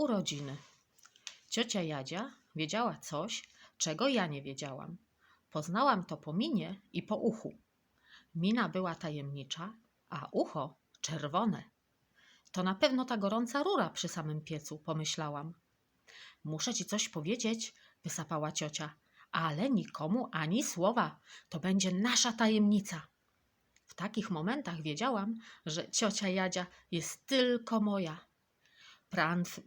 urodziny. Ciocia Jadzia wiedziała coś, czego ja nie wiedziałam. Poznałam to po minie i po uchu. Mina była tajemnicza, a ucho czerwone. To na pewno ta gorąca rura przy samym piecu, pomyślałam. Muszę ci coś powiedzieć, wysapała ciocia, ale nikomu ani słowa. To będzie nasza tajemnica. W takich momentach wiedziałam, że ciocia Jadzia jest tylko moja.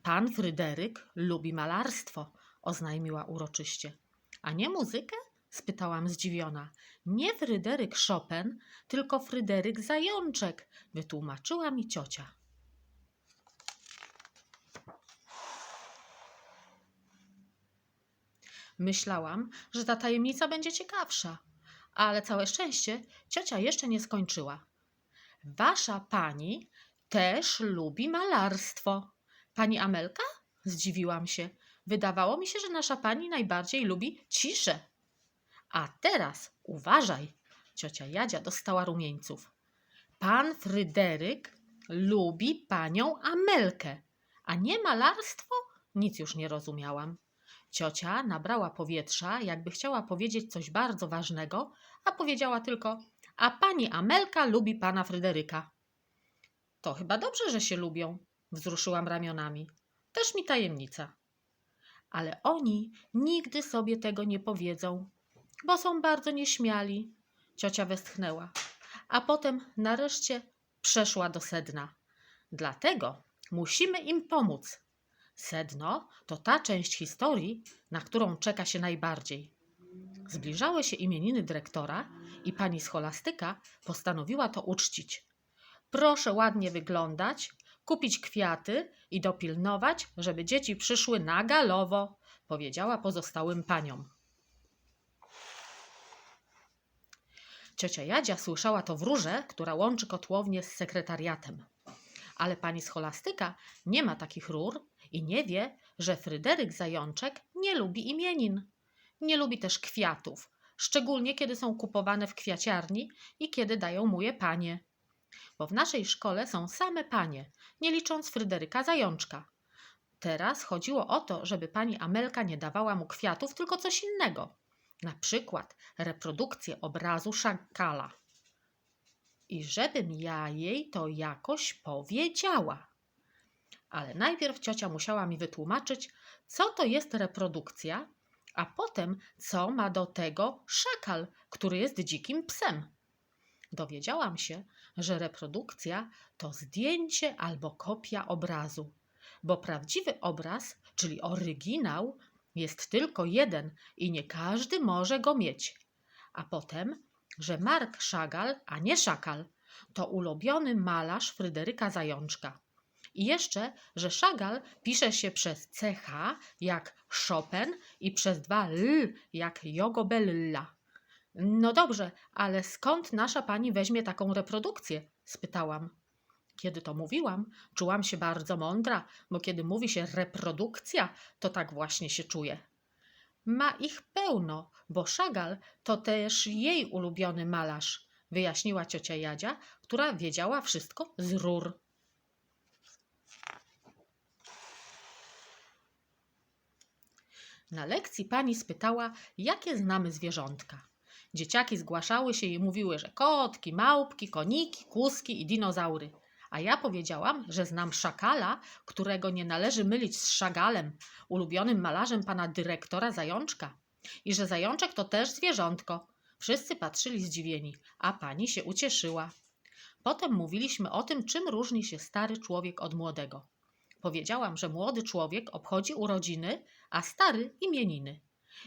Pan, Fryderyk lubi malarstwo, oznajmiła uroczyście. A nie muzykę? spytałam zdziwiona. Nie Fryderyk Chopin, tylko Fryderyk Zajączek, wytłumaczyła mi ciocia. Myślałam, że ta tajemnica będzie ciekawsza, ale całe szczęście ciocia jeszcze nie skończyła. Wasza pani też lubi malarstwo. Pani Amelka? Zdziwiłam się. Wydawało mi się, że nasza pani najbardziej lubi ciszę. A teraz uważaj, ciocia Jadzia dostała rumieńców. Pan Fryderyk lubi panią Amelkę, a nie malarstwo? Nic już nie rozumiałam. Ciocia nabrała powietrza, jakby chciała powiedzieć coś bardzo ważnego, a powiedziała tylko: A pani Amelka lubi pana Fryderyka. To chyba dobrze, że się lubią, wzruszyłam ramionami. Też mi tajemnica. Ale oni nigdy sobie tego nie powiedzą, bo są bardzo nieśmiali. Ciocia westchnęła, a potem nareszcie przeszła do sedna. Dlatego musimy im pomóc. Sedno to ta część historii, na którą czeka się najbardziej. Zbliżały się imieniny dyrektora i pani scholastyka postanowiła to uczcić. Proszę ładnie wyglądać, kupić kwiaty i dopilnować, żeby dzieci przyszły na galowo, powiedziała pozostałym paniom. Ciocia Jadzia słyszała to w rurze, która łączy kotłownię z sekretariatem. Ale pani scholastyka nie ma takich rur i nie wie, że Fryderyk Zajączek nie lubi imienin. Nie lubi też kwiatów, szczególnie kiedy są kupowane w kwiaciarni i kiedy dają mu je panie. Bo w naszej szkole są same panie, nie licząc Fryderyka Zajączka. Teraz chodziło o to, żeby pani Amelka nie dawała mu kwiatów, tylko coś innego. Na przykład reprodukcję obrazu szakala. I żebym ja jej to jakoś powiedziała. Ale najpierw ciocia musiała mi wytłumaczyć, co to jest reprodukcja, a potem co ma do tego szakal, który jest dzikim psem. Dowiedziałam się, że reprodukcja to zdjęcie albo kopia obrazu, bo prawdziwy obraz, czyli oryginał, jest tylko jeden i nie każdy może go mieć. A potem, że Mark Chagall, a nie Szakal, to ulubiony malarz Fryderyka Zajączka. I jeszcze, że Chagall pisze się przez CH jak Chopin i przez dwa L jak Jogobella. No dobrze, ale skąd nasza pani weźmie taką reprodukcję? spytałam. Kiedy to mówiłam, czułam się bardzo mądra, bo kiedy mówi się reprodukcja, to tak właśnie się czuję. Ma ich pełno, bo Szagal to też jej ulubiony malarz, wyjaśniła ciocia Jadzia, która wiedziała wszystko z rur. Na lekcji pani spytała, jakie znamy zwierzątka. Dzieciaki zgłaszały się i mówiły, że kotki, małpki, koniki, kuski i dinozaury. A ja powiedziałam, że znam szakala, którego nie należy mylić z szagalem, ulubionym malarzem pana dyrektora Zajączka. I że zajączek to też zwierzątko. Wszyscy patrzyli zdziwieni, a pani się ucieszyła. Potem mówiliśmy o tym, czym różni się stary człowiek od młodego. Powiedziałam, że młody człowiek obchodzi urodziny, a stary imieniny.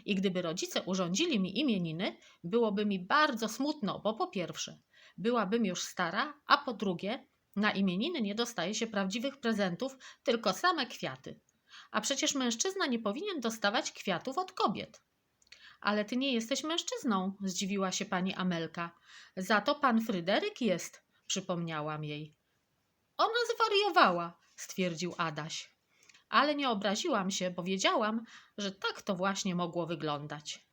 I gdyby rodzice urządzili mi imieniny, byłoby mi bardzo smutno, bo po pierwsze, byłabym już stara, a po drugie, na imieniny nie dostaje się prawdziwych prezentów, tylko same kwiaty. A przecież mężczyzna nie powinien dostawać kwiatów od kobiet. Ale ty nie jesteś mężczyzną, zdziwiła się pani Amelka. Za to pan Fryderyk jest, przypomniałam jej. Ona zwariowała, stwierdził Adaś. Ale nie obraziłam się, bo wiedziałam, że tak to właśnie mogło wyglądać.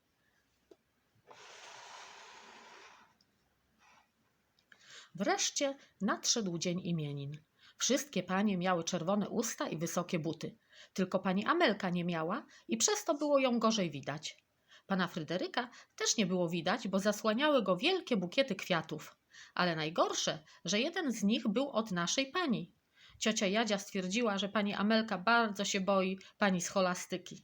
Wreszcie nadszedł dzień imienin. Wszystkie panie miały czerwone usta i wysokie buty. Tylko pani Amelka nie miała i przez to było ją gorzej widać. Pana Fryderyka też nie było widać, bo zasłaniały go wielkie bukiety kwiatów. Ale najgorsze, że jeden z nich był od naszej pani. Ciocia Jadzia stwierdziła, że pani Amelka bardzo się boi pani scholastyki.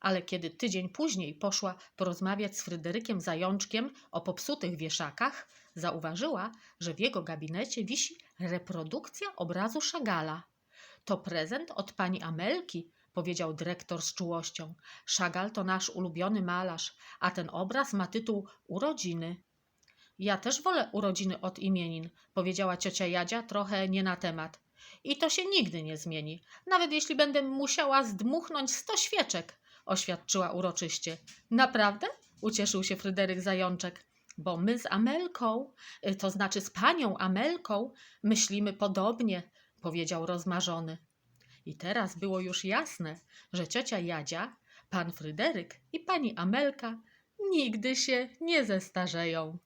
Ale kiedy tydzień później poszła porozmawiać z Fryderykiem Zajączkiem o popsutych wieszakach, zauważyła, że w jego gabinecie wisi reprodukcja obrazu Szagala. To prezent od pani Amelki, powiedział dyrektor z czułością. Szagal to nasz ulubiony malarz, a ten obraz ma tytuł Urodziny. Ja też wolę urodziny od imienin, powiedziała ciocia Jadzia trochę nie na temat. I to się nigdy nie zmieni, nawet jeśli będę musiała zdmuchnąć sto świeczek, oświadczyła uroczyście. Naprawdę? ucieszył się Fryderyk Zajączek. Bo my z Amelką, y, to znaczy z panią Amelką, myślimy podobnie, powiedział rozmarzony. I teraz było już jasne, że ciocia Jadzia, pan Fryderyk i pani Amelka nigdy się nie zestarzeją.